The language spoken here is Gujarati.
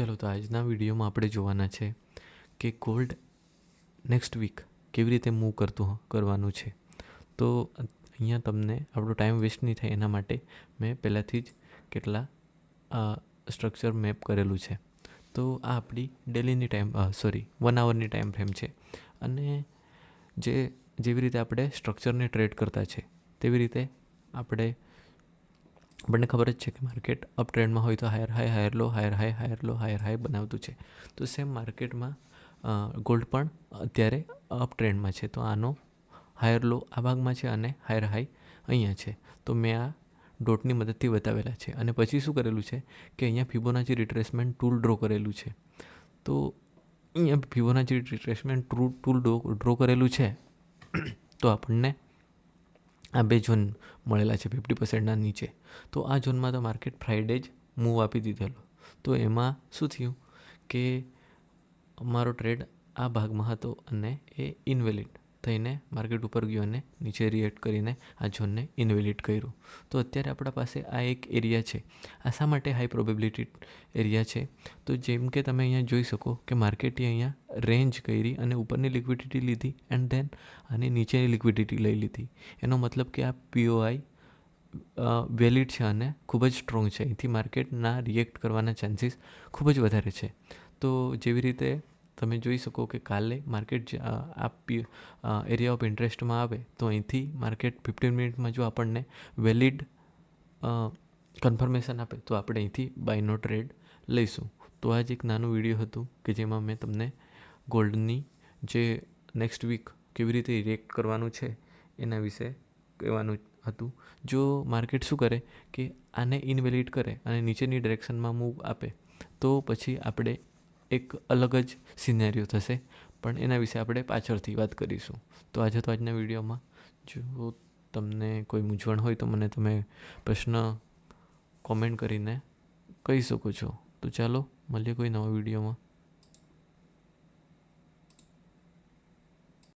ચલો તો આજના વિડીયોમાં આપણે જોવાના છે કે ગોલ્ડ નેક્સ્ટ વીક કેવી રીતે મૂવ કરતું કરવાનું છે. તો અહીંયા તમને આપણો ટાઈમ વેસ્ટ નહીં થાય એના માટે મેં પહેલાંથી જ કેટલા સ્ટ્રક્ચર મેપ કરેલું છે. તો આ આપણી ડેલીની ટાઈમ સોરી, વન આવરની ટાઈમ ફ્રેમ છે. અને જે, જેવી રીતે આપણે સ્ટ્રક્ચરને ટ્રેડ કરતા છે, તેવી રીતે આપણે આપણને ખબર જ છે કે માર્કેટ અપ ટ્રેન્ડમાં હોય તો higher high higher low higher high higher low higher high બનાવતું છે. તો સેમ માર્કેટમાં ગોલ્ડ પણ અત્યારે અપ ટ્રેન્ડમાં છે. તો આનો હાયર લો આ ભાગમાં છે અને હાયર હાઈ અહીંયા છે. તો મેં આ ડોટની મદદથી બતાવેલા છે. અને પછી શું કરેલું છે કે અહીંયા ફિબોનાચી રિટ્રેસમેન્ટ ટૂલ ડ્રો કરેલું છે. તો અહીંયા Fibonacci retracement tool tool draw કરેલું છે. તો આપણને આ બે ઝોન મળેલા છે ફિફ્ટી પર્સન્ટના નીચે. તો આ ઝોનમાં તો માર્કેટ ફ્રાઈડે જ મૂવ આપી દીધેલો. તો એમાં શું થયું કે અમારો ટ્રેડ આ ભાગમાં હતો અને એ ઇનવેલિડ થઈને માર્કેટ ઉપર ગયો અને નીચે રિએક્ટ કરીને આ ઝોનને ઇન્વેલિડ કર્યું. તો અત્યારે આપણા પાસે આ એક એરિયા છે. આ શા માટે હાઈ પ્રોબેબિલિટી એરિયા છે? તો જેમ કે તમે અહીંયા જોઈ શકો કે માર્કેટે અહીંયા રેન્જ કરી અને ઉપરની લિક્વિડિટી લીધી એન્ડ ધેન અને નીચેની લિક્વિડિટી લઈ લીધી. એનો મતલબ કે આ પીઓઆઈ વેલિડ છે અને ખૂબ જ સ્ટ્રોંગ છે. અહીંથી માર્કેટના રિએક્ટ કરવાના ચાન્સીસ ખૂબ જ વધારે છે. તો જેવી રીતે તમે જોઈ શકો કે કાલે માર્કેટ આ એરિયા ઓફ ઇન્ટરેસ્ટમાં આવે, તો અહીંથી માર્કેટ ફિફ્ટીન મિનિટમાં જો આપણને વેલિડ કન્ફર્મેશન આપે, તો આપણે અહીંથી બાયનો ટ્રેડ લઈશું. તો આ જ એક નાનું વીડિયો હતું કે જેમાં મેં તમને ગોલ્ડની જે નેક્સ્ટ વીક કેવી રીતે રિએક્ટ કરવાનું છે, એના વિશે કહેવાનું હતું. જો માર્કેટ શું કરે કે આને ઇનવેલિડ કરે અને નીચેની ડિરેક્શનમાં મૂવ આપે, તો પછી આપણે એક અલગ જ સિનેરિયો થશે. પણ એના વિશે આપણે પાછળથી વાત કરીશું. તો આજે તો આજના વિડીયોમાં જો તમને કોઈ મૂંઝવણ હોય તો મને તમે પ્રશ્ન કોમેન્ટ કરીને કહી શકો છો. તો ચાલો, મળીએ કોઈ નવા વિડીયોમાં.